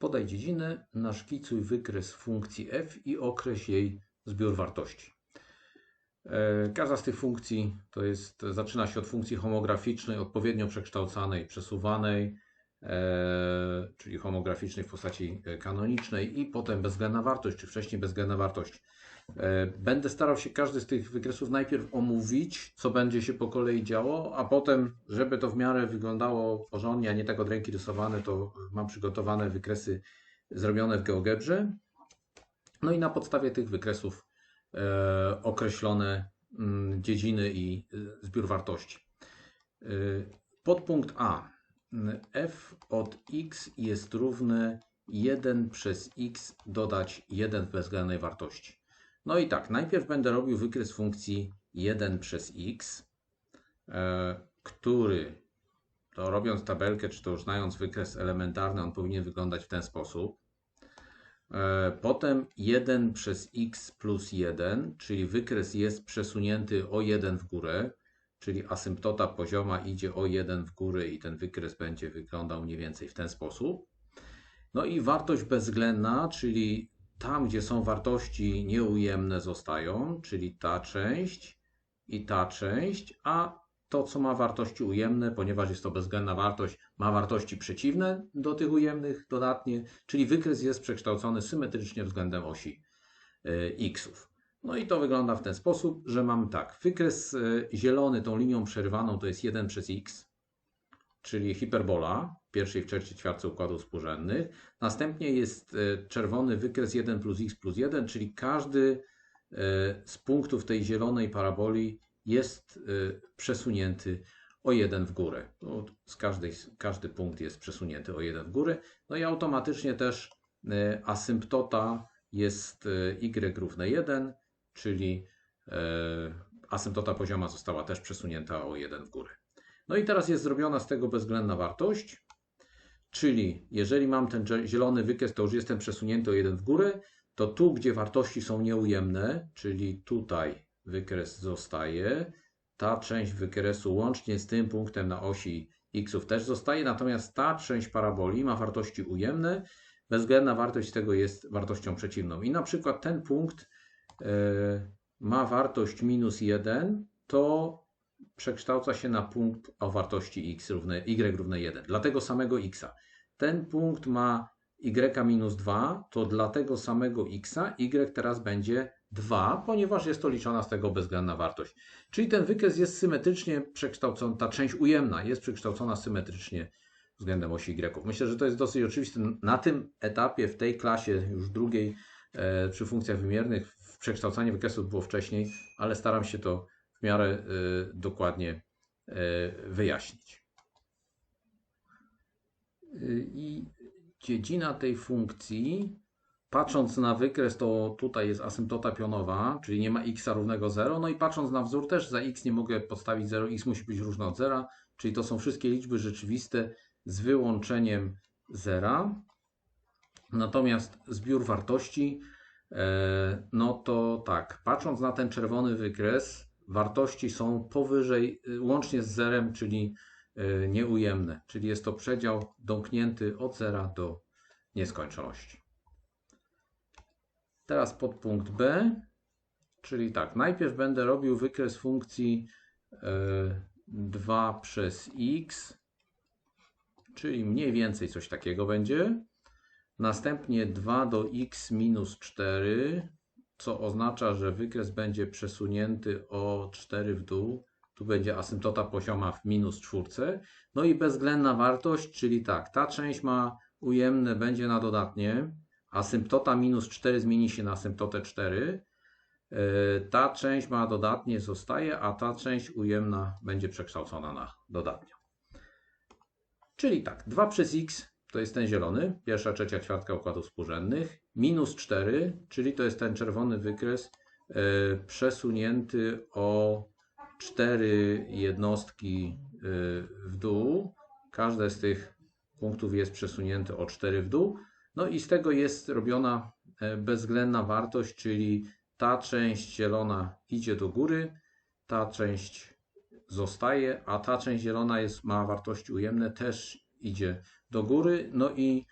Podaj dziedzinę, naszkicuj wykres funkcji f i określ jej zbiór wartości. E, każda z tych funkcji to jest, zaczyna się od funkcji homograficznej, odpowiednio przekształcanej, przesuwanej, e, czyli homograficznej w postaci e, kanonicznej i potem bezwzględna wartość, czy wcześniej bezwzględna wartość. Będę starał się każdy z tych wykresów najpierw omówić, co będzie się po kolei działo, a potem, żeby to w miarę wyglądało porządnie, a nie tak od ręki rysowane, to mam przygotowane wykresy zrobione w GeoGebrze. No i na podstawie tych wykresów E, określone mm, dziedziny i e, zbiór wartości. E, podpunkt A. f od x jest równy 1 przez x dodać 1 w bezwzględnej wartości. No i tak, najpierw będę robił wykres funkcji 1 przez x, który, to robiąc tabelkę, czy to znając wykres elementarny, on powinien wyglądać w ten sposób. E, potem 1 przez x plus 1, czyli wykres jest przesunięty o 1 w górę, czyli asymptota pozioma idzie o 1 w górę i ten wykres będzie wyglądał mniej więcej w ten sposób. No i wartość bezwzględna, czyli tam, gdzie są wartości nieujemne zostają, czyli ta część i ta część, a to, co ma wartości ujemne, ponieważ jest to bezwzględna wartość, ma wartości przeciwne do tych ujemnych dodatnie, czyli wykres jest przekształcony symetrycznie względem osi e, xów. No i to wygląda w ten sposób, że mam tak, wykres e, zielony tą linią przerywaną to jest 1 przez x, czyli hiperbola pierwszej w ćwiartce układów współrzędnych. Następnie jest e, czerwony wykres 1 plus x plus 1, czyli każdy z punktów tej zielonej paraboli jest y, przesunięty o jeden w górę. No, z każdej, każdy punkt jest przesunięty o jeden w górę. No i automatycznie też asymptota jest y równe 1, czyli asymptota pozioma została też przesunięta o 1 w górę. No i teraz jest zrobiona z tego bezwzględna wartość, czyli jeżeli mam ten zielony wykres, to już jestem przesunięty o 1 w górę, to tu, gdzie wartości są nieujemne, czyli tutaj wykres zostaje. Ta część wykresu łącznie z tym punktem na osi xów też zostaje, natomiast ta część paraboli ma wartości ujemne. Bezwzględna wartość tego jest wartością przeciwną. I na przykład ten punkt yy, ma wartość minus 1, to przekształca się na punkt o wartości x równe, y równe 1. Dla tego samego x. Ten punkt ma y minus 2, to dla tego samego x y teraz będzie 2, ponieważ jest to liczona z tego bezwzględna wartość. Czyli ten wykres jest symetrycznie przekształcony, ta część ujemna jest przekształcona symetrycznie względem osi Y. Myślę, że to jest dosyć oczywiste. Na tym etapie, w tej klasie już drugiej e, przy funkcjach wymiernych, przekształcanie wykresów było wcześniej, ale staram się to w miarę e, dokładnie e, wyjaśnić. I dziedzina tej funkcji Patrząc na wykres, to tutaj jest asymptota pionowa, czyli nie ma x równego 0. No i patrząc na wzór też za x nie mogę podstawić 0, x musi być różne od 0, czyli to są wszystkie liczby rzeczywiste z wyłączeniem 0. Natomiast zbiór wartości, e, no to tak, patrząc na ten czerwony wykres, wartości są powyżej, e, łącznie z zerem, czyli e, nieujemne, czyli jest to przedział domknięty od zera do nieskończoności. Teraz podpunkt B, czyli tak, najpierw będę robił wykres funkcji 2 e, przez x, czyli mniej więcej coś takiego będzie. Następnie 2 do x minus 4, co oznacza, że wykres będzie przesunięty o 4 w dół. Tu będzie asymptota pozioma w minus czwórce. No i bezwzględna wartość, czyli tak, ta część ma ujemne, będzie na dodatnie asymptota minus 4 zmieni się na asymptotę 4. E, ta część ma dodatnie zostaje, a ta część ujemna będzie przekształcona na dodatnią. Czyli tak, 2 przez x to jest ten zielony, pierwsza, trzecia ćwiartka układów współrzędnych, minus 4, czyli to jest ten czerwony wykres e, przesunięty o 4 jednostki e, w dół. Każde z tych punktów jest przesunięte o 4 w dół. No i z tego jest robiona e, bezwzględna wartość, czyli ta część zielona idzie do góry, ta część zostaje, a ta część zielona jest, ma wartości ujemne, też idzie do góry. No i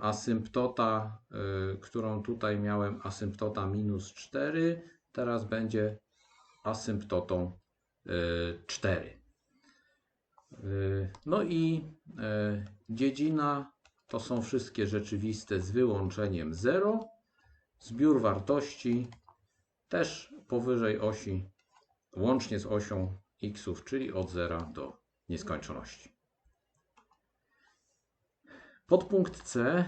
asymptota, e, którą tutaj miałem, asymptota minus 4, teraz będzie asymptotą e, 4. E, No i e, dziedzina to są wszystkie rzeczywiste z wyłączeniem 0. Zbiór wartości też powyżej osi, łącznie z osią xów, czyli od 0 do nieskończoności. Podpunkt C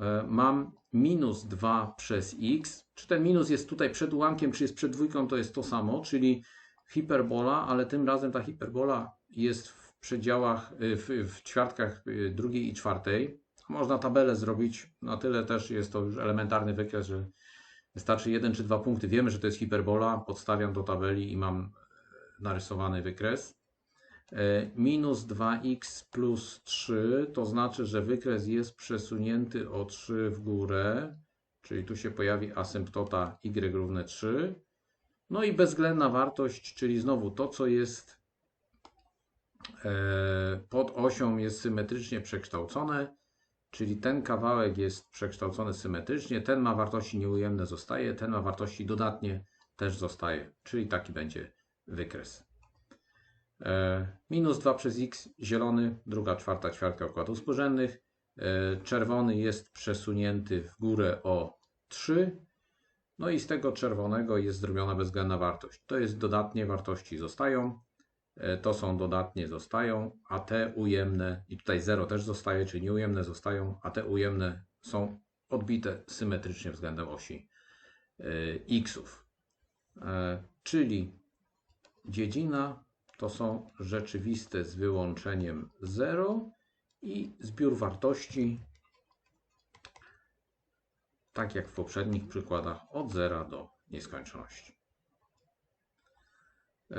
e, mam minus 2 przez x. Czy ten minus jest tutaj przed ułamkiem, czy jest przed dwójką, to jest to samo, czyli hiperbola, ale tym razem ta hiperbola jest w przedziałach, y, w, w ćwiartkach y, drugiej i czwartej. Można tabelę zrobić, na tyle też jest to już elementarny wykres, że wystarczy jeden czy dwa punkty. Wiemy, że to jest hiperbola, podstawiam do tabeli i mam e, narysowany wykres. E, Minus 2x plus 3 to znaczy, że wykres jest przesunięty o 3 w górę, czyli tu się pojawi asymptota y równe 3. No i bezwzględna wartość, czyli znowu to, co jest e, pod osią jest symetrycznie przekształcone, czyli ten kawałek jest przekształcony symetrycznie, ten ma wartości nieujemne zostaje, ten ma wartości dodatnie też zostaje, czyli taki będzie wykres. E, Minus 2 przez x, zielony, druga, czwarta ćwiartka układów współrzędnych. E, Czerwony jest przesunięty w górę o 3. No i z tego czerwonego jest zrobiona bezwzględna wartość. To jest dodatnie wartości zostają. E, To są dodatnie zostają, a te ujemne, i tutaj 0 też zostaje, czyli nieujemne zostają, a te ujemne są odbite symetrycznie względem osi xów. Czyli dziedzina to są rzeczywiste z wyłączeniem 0 i zbiór wartości, tak jak w poprzednich przykładach, od 0 do nieskończoności. E,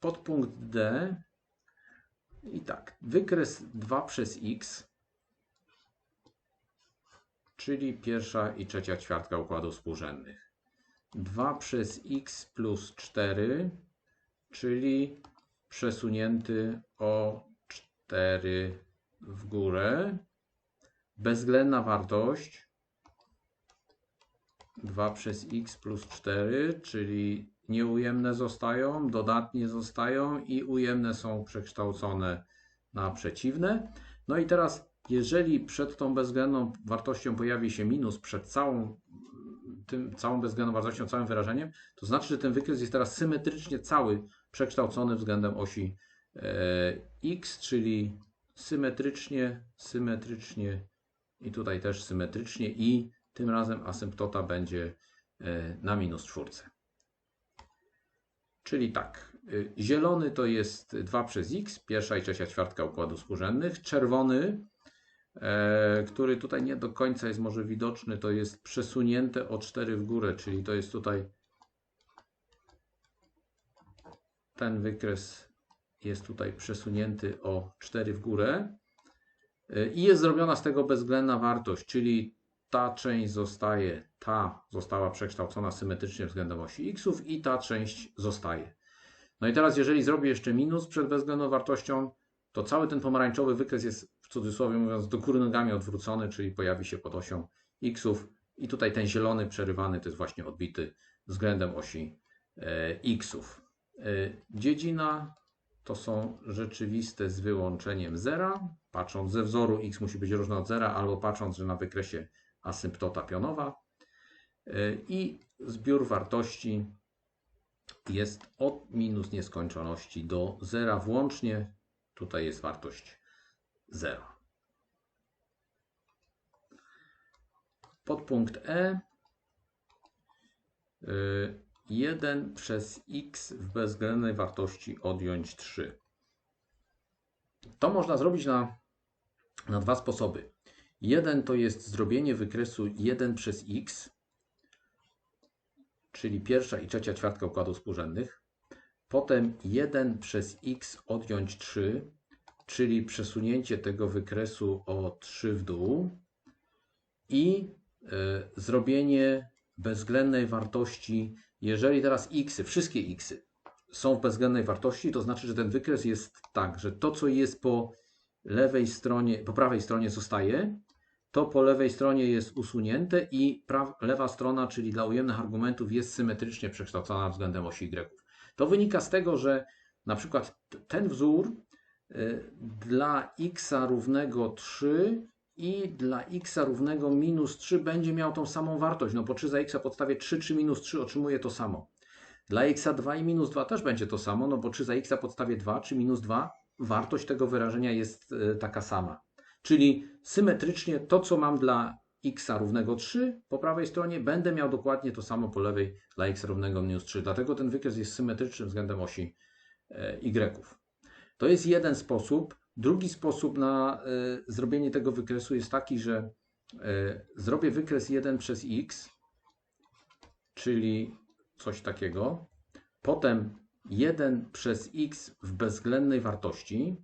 Podpunkt D i tak, wykres 2 przez x, czyli pierwsza i trzecia ćwiartka układów współrzędnych. 2 przez x plus 4, czyli przesunięty o 4 w górę. Bezwzględna wartość 2 przez x plus 4, czyli nieujemne zostają, dodatnie zostają i ujemne są przekształcone na przeciwne. No i teraz, jeżeli przed tą bezwzględną wartością pojawi się minus, przed całą, tym, całą bezwzględną wartością, całym wyrażeniem, to znaczy, że ten wykres jest teraz symetrycznie cały przekształcony względem osi e, x, czyli symetrycznie, symetrycznie i tutaj też symetrycznie i tym razem asymptota będzie e, na minus czwórce. Czyli tak, y, zielony to jest 2 przez x, pierwsza i trzecia ćwiartka układów współrzędnych. Czerwony, e, który tutaj nie do końca jest może widoczny, to jest przesunięte o 4 w górę, czyli to jest tutaj ten wykres jest tutaj przesunięty o 4 w górę y, i jest zrobiona z tego bezwzględna wartość, czyli ta część zostaje, ta została przekształcona symetrycznie względem osi xów i ta część zostaje. No i teraz, jeżeli zrobię jeszcze minus przed bezwzględną wartością, to cały ten pomarańczowy wykres jest cudzysłowie mówiąc do góry nogami odwrócony, czyli pojawi się pod osią xów i tutaj ten zielony przerywany to jest właśnie odbity względem osi e, xów. E, dziedzina to są rzeczywiste z wyłączeniem zera. Patrząc ze wzoru x musi być różna od zera, albo patrząc, że na wykresie asymptota pionowa e, i zbiór wartości jest od minus nieskończoności do zera włącznie. Tutaj jest wartość 0. Podpunkt E. 1 przez x w bezwzględnej wartości odjąć 3. To można zrobić na, na dwa sposoby. Jeden to jest zrobienie wykresu 1 przez x, czyli pierwsza i trzecia ćwiartka układów współrzędnych. Potem 1 przez x odjąć 3, czyli przesunięcie tego wykresu o 3 w dół. I y, zrobienie bezwzględnej wartości, jeżeli teraz x, wszystkie x są w bezwzględnej wartości, to znaczy, że ten wykres jest tak, że to, co jest po lewej stronie, po prawej stronie zostaje, to po lewej stronie jest usunięte i lewa strona, czyli dla ujemnych argumentów, jest symetrycznie przekształcona względem osi Y. To wynika z tego, że na przykład ten wzór dla x równego 3 i dla x równego minus 3 będzie miał tą samą wartość, no bo 3 za x podstawie 3 czy minus 3 otrzymuje to samo. Dla x 2 i minus 2 też będzie to samo, no bo 3 za x podstawie 2 czy minus 2 wartość tego wyrażenia jest y, taka sama. Czyli symetrycznie to, co mam dla x równego 3 po prawej stronie, będę miał dokładnie to samo po lewej dla x równego minus 3. Dlatego ten wykres jest symetryczny względem osi y. To jest jeden sposób. Drugi sposób na y, zrobienie tego wykresu jest taki, że y, zrobię wykres 1 przez x, czyli coś takiego. Potem 1 przez x w bezwzględnej wartości,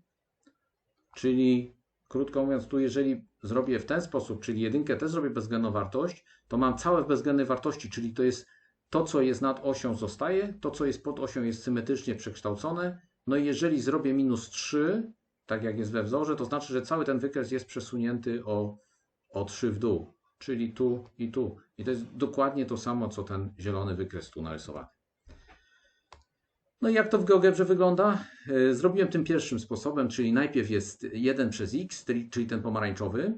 czyli krótko mówiąc, tu jeżeli zrobię w ten sposób, czyli jedynkę też zrobię bezwzględną wartość, to mam całe w bezwzględnej wartości, czyli to jest to, co jest nad osią zostaje, to, co jest pod osią jest symetrycznie przekształcone. No i jeżeli zrobię minus 3, tak jak jest we wzorze, to znaczy, że cały ten wykres jest przesunięty o, o 3 w dół, czyli tu i tu. I to jest dokładnie to samo, co ten zielony wykres tu narysowany. No i jak to w GeoGebrze wygląda? E, Zrobiłem tym pierwszym sposobem, czyli najpierw jest 1 przez x, czyli ten pomarańczowy.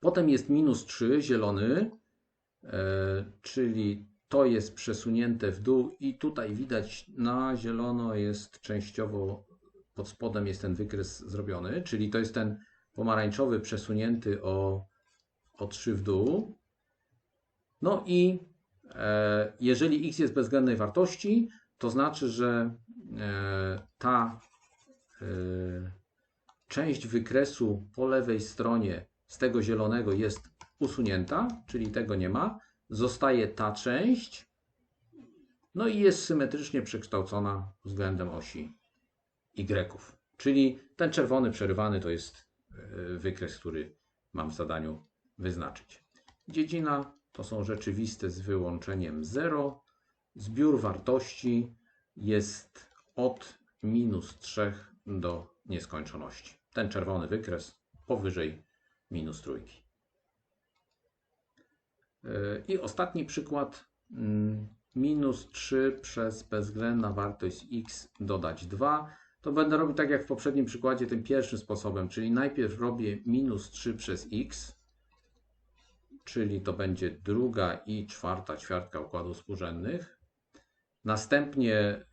Potem jest minus 3, zielony, e, czyli to jest przesunięte w dół i tutaj widać na zielono jest częściowo pod spodem jest ten wykres zrobiony, czyli to jest ten pomarańczowy przesunięty o, o 3 w dół. No i e, jeżeli x jest bezwzględnej wartości, to znaczy, że e, ta e, część wykresu po lewej stronie z tego zielonego jest usunięta, czyli tego nie ma. Zostaje ta część, no i jest symetrycznie przekształcona względem osi Y. Czyli ten czerwony przerywany to jest e, wykres, który mam w zadaniu wyznaczyć. Dziedzina to są rzeczywiste z wyłączeniem 0. Zbiór wartości jest od minus 3 do nieskończoności. Ten czerwony wykres powyżej minus trójki. Yy, I ostatni przykład. mm, Minus 3 przez bezwzględna wartość x dodać 2. To będę robił tak jak w poprzednim przykładzie, tym pierwszym sposobem, czyli najpierw robię minus 3 przez x, czyli to będzie druga i czwarta ćwiartka układów współrzędnych. Następnie e,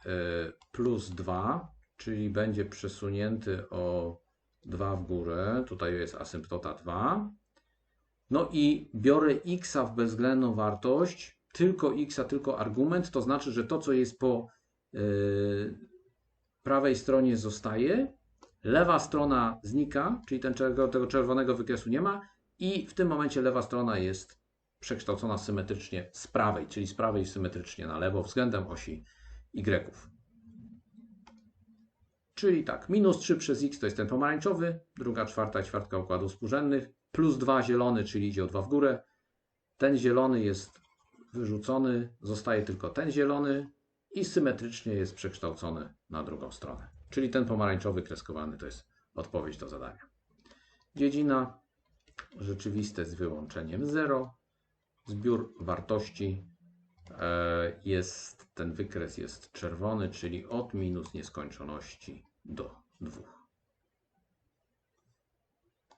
plus 2, czyli będzie przesunięty o 2 w górę. Tutaj jest asymptota 2. No i biorę x w bezwzględną wartość, tylko x, tylko argument, to znaczy, że to, co jest po e, prawej stronie zostaje, lewa strona znika, czyli ten, tego czerwonego wykresu nie ma i w tym momencie lewa strona jest przekształcona symetrycznie z prawej, czyli z prawej symetrycznie na lewo względem osi Y. Czyli tak, minus 3 przez x to jest ten pomarańczowy, druga, czwarta, ćwiartka układów współrzędnych, plus 2 zielony, czyli idzie o 2 w górę. Ten zielony jest wyrzucony, zostaje tylko ten zielony i symetrycznie jest przekształcony na drugą stronę. Czyli ten pomarańczowy kreskowany to jest odpowiedź do zadania. Dziedzina rzeczywiste z wyłączeniem 0. Zbiór wartości e, jest, ten wykres jest czerwony, czyli od minus nieskończoności do 2.